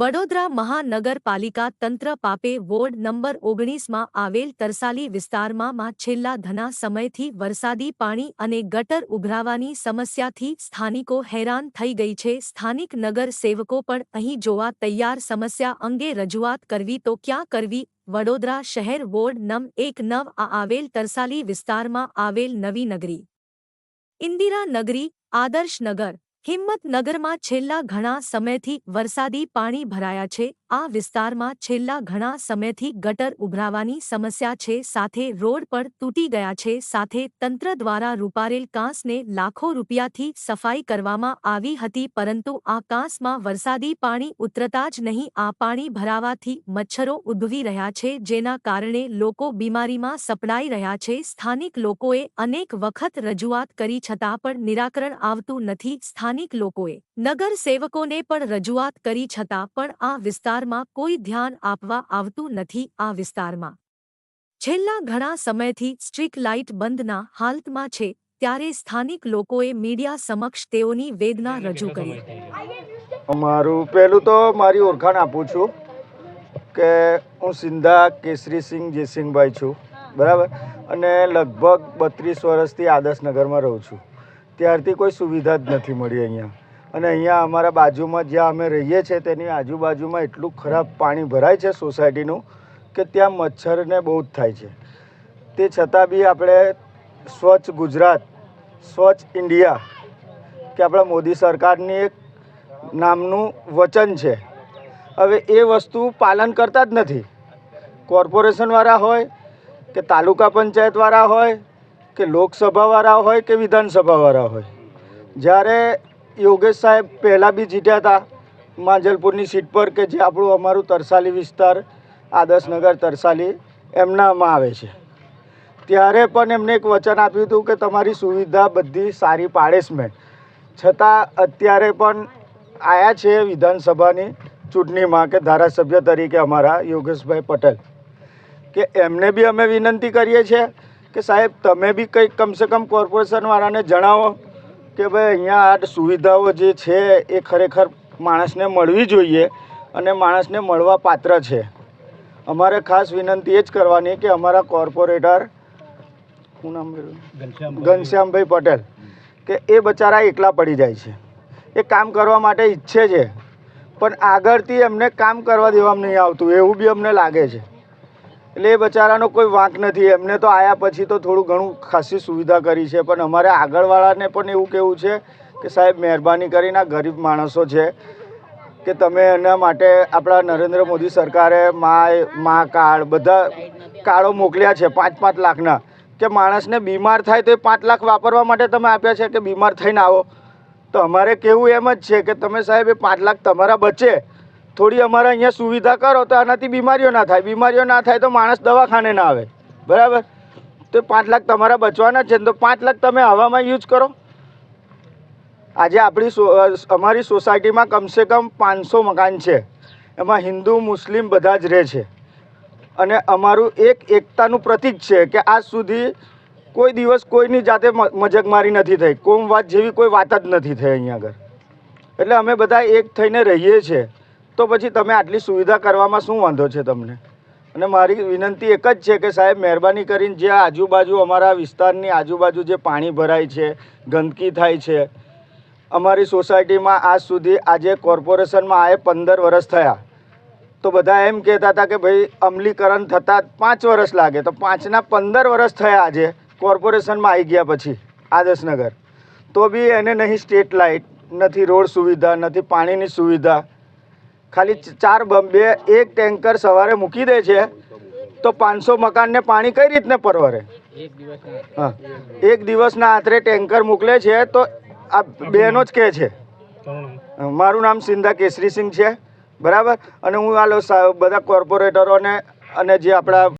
વડોદરા મહાનગરપાલિકા તંત્ર પાપે ward number ઓગણીસમાં આવેલ તરસાલી વિસ્તારમાં માં છેલ્લા ધના સમયથી વરસાદી પાણી અને ગટર ઉભરાવાની સમસ્યાથી સ્થાનિકો હેરાન થઈ ગઈ છે. સ્થાનિક નગર સેવકો પણ અહીં જોવા તૈયાર સમસ્યા અંગે રજૂઆત કરવી તો ક્યાં કરવી? વડોદરા શહેર વોર્ડ નમ એક નવ આ આવેલ તરસાલી વિસ્તારમાં આવેલ નવી નગરી. ઇન્દિરા નગરી, આદર્શ નગર. હિંમતનગરમાં છેલ્લા ઘણા સમયથી વરસાદી પાણી ભરાયા છે. આ વિસ્તારમાં છેલ્લા ઘણા સમયથી ગટર ઉભરાવાની સમસ્યા છે, સાથે રોડ પણ તૂટી ગયા છે, સાથે તંત્ર દ્વારા રૂપારેલ કાંસને લાખો રૂપિયાથી સફાઈ કરવામાં આવી હતી, પરંતુ આ કાંસમાં વરસાદી પાણી ઉતરતા જ નહીં, આ પાણી ભરાવાથી મચ્છરો ઉદ્ભવી રહ્યા છે, જેના કારણે લોકો બીમારીમાં સપડાઈ રહ્યા છે, સ્થાનિક લોકોએ અનેક વખત રજૂઆત કરી છતાં પણ નિરાકરણ આવતું નથી, સ્થાનિક લોકોએ નગર સેવકોને પણ રજૂઆત કરી છતાં પણ આ વિસ્તારમાં કોઈ ધ્યાન આપવા આવતું નથી આ વિસ્તારમાં. છેલ્લા ઘણા સમયથી સ્ટ્રીટ લાઇટ બંધના હાલતમાં છે, ત્યારે સ્થાનિક લોકોએ મીડિયા સમક્ષ તેઓની વેદના રજૂ કરી. અમારું પહેલું તો મારી ઓળખાણ આપું છું કે હું સિંધા કેસરીસિંહ જયસિંહભાઈ છું, બરાબર? અને લગભગ બત્રીસ વર્ષથી આદર્શનગરમાં રહું છું. ત્યારથી કોઈ સુવિધા જ નથી મળી અહીંયા. અને અહીંયા અમારા બાજુમાં જ્યાં અમે રહીએ છીએ, તેની આજુબાજુમાં એટલું ખરાબ પાણી ભરાય છે સોસાયટીનું કે ત્યાં મચ્છરને બહુ જ થાય છે. તે છતાં બી આપણે સ્વચ્છ ગુજરાત, સ્વચ્છ ઇન્ડિયા કે આપણા મોદી સરકારની એક નામનું વચન છે. હવે એ વસ્તુ પાલન કરતા જ નથી. કોર્પોરેશનવાળા હોય કે તાલુકા પંચાયતવાળા હોય કે લોકસભાવાળા હોય કે વિધાનસભાવાળા હોય. જ્યારે યોગેશ સાહેબ પહેલાં બી જીત્યા હતા. માંજલપુરની સીટ પર કે જે આપણું અમારું તરસાલી વિસ્તાર આદર્શનગર તરસાલી, એમનામાં આવે છે. ત્યારે પણ એમને એક વચન આપ્યું હતું કે તમારી સુવિધા બધી સારી પાડેશ મેં. છતાં અત્યારે પણ આવ્યા છે વિધાનસભાની ચૂંટણીમાં કે ધારાસભ્ય તરીકે અમારા યોગેશભાઈ પટેલ. કે એમને બી અમે વિનંતી કરીએ છીએ કે સાહેબ, તમે બી કંઈક કમસે કમ કોર્પોરેશનવાળાને જણાવો કે ભાઈ અહીંયા આ સુવિધાઓ જે છે એ ખરેખર માણસને મળવી જોઈએ અને માણસને મળવા પાત્ર છે. અમારે ખાસ વિનંતી એ જ કરવાની કે અમારા કોર્પોરેટર શું નામ ઘનશ્યામભાઈ પટેલ કે એ બચારા એકલા પડી જાય છે. એ કામ કરવા માટે ઈચ્છે છે પણ આગળથી એમને કામ કરવા દેવામાં નહીં આવતું એવું બી અમને લાગે છે. એટલે એ બચારાનો કોઈ વાંક નથી. એમને તો આયા પછી તો થોડું ઘણું ખાસી સુવિધા કરી છે. પણ અમારે આગળવાળાને પણ એવું કેવું છે કે સાહેબ, મહેરબાની કરીને આ ગરીબ માણસો છે કે તમે એના માટે આપણા નરેન્દ્ર મોદી સરકારે મા મા કાર્ડ બધા કાર્ડો મોકલ્યા છે, પાંચ પાંચ લાખના. કે માણસને બીમાર થાય તો એ પાંચ લાખ વાપરવા માટે તમે આપ્યા છે કે બીમાર થઈને આવો. તો અમારે કેવું એમ જ છે કે તમે સાહેબ, એ પાંચ લાખ તમારા બચે. થોડી અમારે અહીંયા સુવિધા કરો તો આનાથી બીમારીઓ ના થાય. બીમારીઓ ના થાય તો માણસ દવાખાને ના આવે. બરાબર? તો પાંચ લાખ તમારા બચવાના છે ને તો પાંચ લાખ તમે હવામાં યુઝ કરો. આજે આપણી અમારી સોસાયટીમાં કમસે કમ પાંચસો મકાન છે. એમાં હિન્દુ, મુસ્લિમ બધા જ રહે છે. અને અમારું એક એકતાનું પ્રતીક છે કે આજ સુધી કોઈ દિવસ કોઈની જાતે મજકમારી નથી થઈ. કોમવાદ જેવી કોઈ વાત જ નથી થઈ અહીંયા આગળ. એટલે અમે બધા એક થઈને રહીએ છીએ. તો પછી તમે આટલી સુવિધા કરવામાં શું વાંધો છે તમને? અને મારી વિનંતી એક જ છે કે સાહેબ, મહેરબાની કરીને જે આજુબાજુ અમારા વિસ્તારની આજુબાજુ જે પાણી ભરાય છે, ગંદકી થાય છે, અમારી સોસાયટીમાં આજ સુધી આજે કોર્પોરેશનમાં આએ પંદર વર્ષ થયા. તો બધા એમ કહેતા હતા કે ભાઈ, અમલીકરણ થતાં પાંચ વર્ષ લાગે. તો પાંચના પંદર વર્ષ થયા આજે કોર્પોરેશનમાં આવી ગયા પછી, આદર્શનગર. તો બી એને નહીં સ્ટ્રીટ લાઇટ, નથી રોડ સુવિધા, નથી પાણીની સુવિધા ખાલી ચ- ચાર બે એક ટેન્કર સવારે મૂકી દે છે તો પાંચસો મકાનને પાણી કઈ રીતને પરવરે? હા. એક દિવસના આશરે ટેન્કર મોકલે છે તો આ બહેનો જ કહે છે. મારું નામ સિંધા કેસરીસિંહ છે બરાબર? અને હું આ લો- બધા કોર્પોરેટરોને અને જે આપણા